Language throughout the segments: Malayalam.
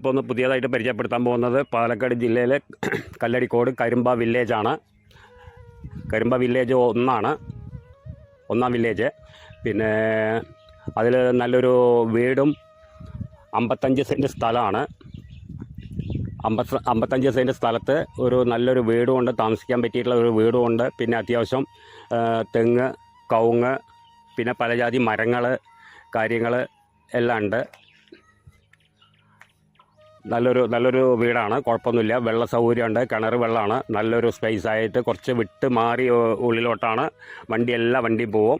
ഇപ്പോൾ ഒന്ന് പുതിയതായിട്ട് പരിചയപ്പെടുത്താൻ പോകുന്നത് പാലക്കാട് ജില്ലയിലെ കല്ലടിക്കോട് കരുമ്പ വില്ലേജാണ് കരുമ്പ വില്ലേജ് ഒന്നാണ്. ഒന്നാം വില്ലേജ് പിന്നെ അതിൽ നല്ലൊരു വീടും അമ്പത്തഞ്ച് സെന്റ് സ്ഥലമാണ്. അമ്പത്ത അമ്പത്തഞ്ച് സെന്റ് സ്ഥലത്ത് ഒരു നല്ലൊരു വീടും ഉണ്ട് താമസിക്കാൻ പറ്റിയിട്ടുള്ള ഒരു വീടും ഉണ്ട് പിന്നെ അത്യാവശ്യം തെങ്ങ് കവുങ്ങ് പിന്നെ പലജാതി മരങ്ങൾ കാര്യങ്ങൾ എല്ലാം ഉണ്ട്. നല്ലൊരു നല്ലൊരു വീടാണ്. കുഴപ്പമൊന്നുമില്ല. വെള്ള സൗകര്യമുണ്ട്. കിണർ വെള്ളമാണ്. നല്ലൊരു സ്പേസ് ആയിട്ട് കുറച്ച് വിട്ട് മാറി ഉള്ളിലോട്ടാണ്. വണ്ടി എല്ലാ വണ്ടിയും പോവും.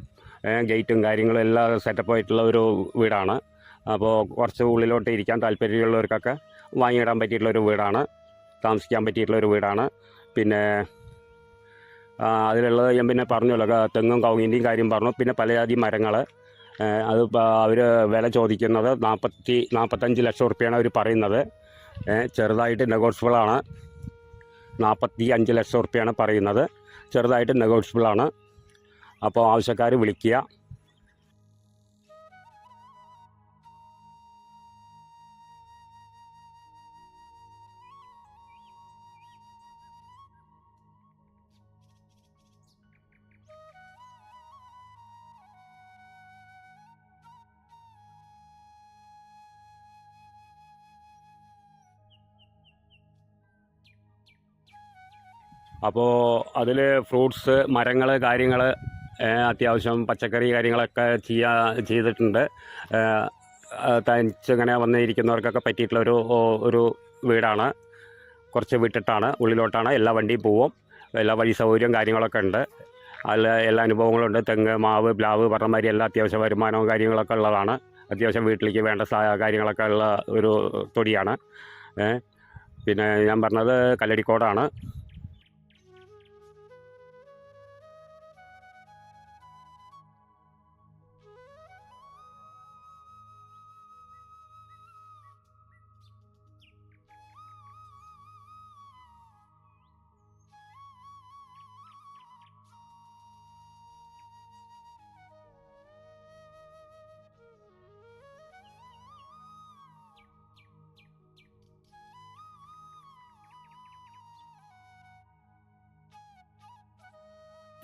ഗേറ്റും കാര്യങ്ങളും എല്ലാം സെറ്റപ്പ് ആയിട്ടുള്ള ഒരു വീടാണ്. അപ്പോൾ കുറച്ച് ഉള്ളിലോട്ട് ഇരിക്കാൻ താല്പര്യമുള്ളവർക്കൊക്കെ വാങ്ങിയിടാൻ പറ്റിയിട്ടുള്ള ഒരു വീടാണ്. താമസിക്കാൻ പറ്റിയിട്ടുള്ള ഒരു വീടാണ്. പിന്നെ അതിലുള്ളത് ഞാൻ പിന്നെ പറഞ്ഞല്ലോ. തെങ്ങും കവുങ്ങിന്റെയും കാര്യം പറഞ്ഞു. പിന്നെ പലജാതി മരങ്ങൾ അത് അവർ വില ചോദിക്കുന്നത് നാൽപ്പത്തി നാൽപ്പത്തഞ്ച് ലക്ഷം റുപ്യാണ് അവർ പറയുന്നത്. ചെറുതായിട്ട് നെഗോഷ്യബിളാണ് നാൽപ്പത്തി അഞ്ച് ലക്ഷം റുപ്യാണ് പറയുന്നത്. ചെറുതായിട്ട് നെഗോഷ്യബിളാണ് അപ്പോൾ ആവശ്യക്കാർ വിളിക്കുക. അപ്പോൾ അതിൽ ഫ്രൂട്ട്സ് മരങ്ങൾ കാര്യങ്ങൾ അത്യാവശ്യം പച്ചക്കറി കാര്യങ്ങളൊക്കെ ചെയ്യാ ചെയ്തിട്ടുണ്ട്. തനിച്ചിങ്ങനെ വന്നിരിക്കുന്നവർക്കൊക്കെ പറ്റിയിട്ടുള്ളൊരു ഒരു വീടാണ്. കുറച്ച് വിട്ടിട്ടാണ് ഉള്ളിലോട്ടാണ്. എല്ലാ വണ്ടിയും പോവും. എല്ലാ വഴി സൗകര്യവും കാര്യങ്ങളൊക്കെ ഉണ്ട്. അതിൽ എല്ലാ അനുഭവങ്ങളുണ്ട്. തെങ്ങ് മാവ് പ്ലാവ് പറഞ്ഞമാതിരി എല്ലാ അത്യാവശ്യ വരുമാനവും കാര്യങ്ങളൊക്കെ ഉള്ളതാണ്. അത്യാവശ്യം വീട്ടിലേക്ക് വേണ്ട കാര്യങ്ങളൊക്കെ ഉള്ള ഒരു തൊടിയാണ്. പിന്നെ ഞാൻ പറഞ്ഞത് കല്ലടിക്കോടാണ്.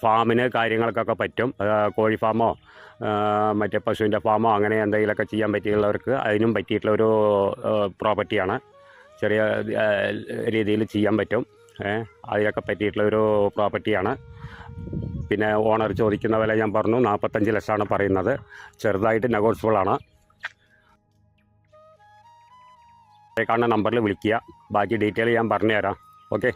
ഫാമിന് കാര്യങ്ങൾക്കൊക്കെ പറ്റും. കോഴി ഫാമോ മറ്റേ പശുവിന്റെ ഫാമോ അങ്ങനെ എന്തെങ്കിലുമൊക്കെ ചെയ്യാൻ പറ്റിയുള്ളവർക്ക് അതിനും പറ്റിയിട്ടുള്ള ഒരു പ്രോപ്പർട്ടിയാണ്. ചെറിയ രീതിയിൽ ചെയ്യാൻ പറ്റും. അതിനൊക്കെ പറ്റിയിട്ടുള്ള ഒരു പ്രോപ്പർട്ടിയാണ്. പിന്നെ ഓണർ ചോദിക്കുന്ന വില ഞാൻ പറഞ്ഞു നാൽപ്പത്തഞ്ച് ലക്ഷമാണ് പറയുന്നത്. ചെറുതായിട്ട് നെഗോഷ്യബിൾ ആണ് കാണുന്ന നമ്പറിൽ വിളിക്കുക. ബാക്കി ഡീറ്റെയിൽ ഞാൻ പറഞ്ഞുതരാം. ഓക്കെ.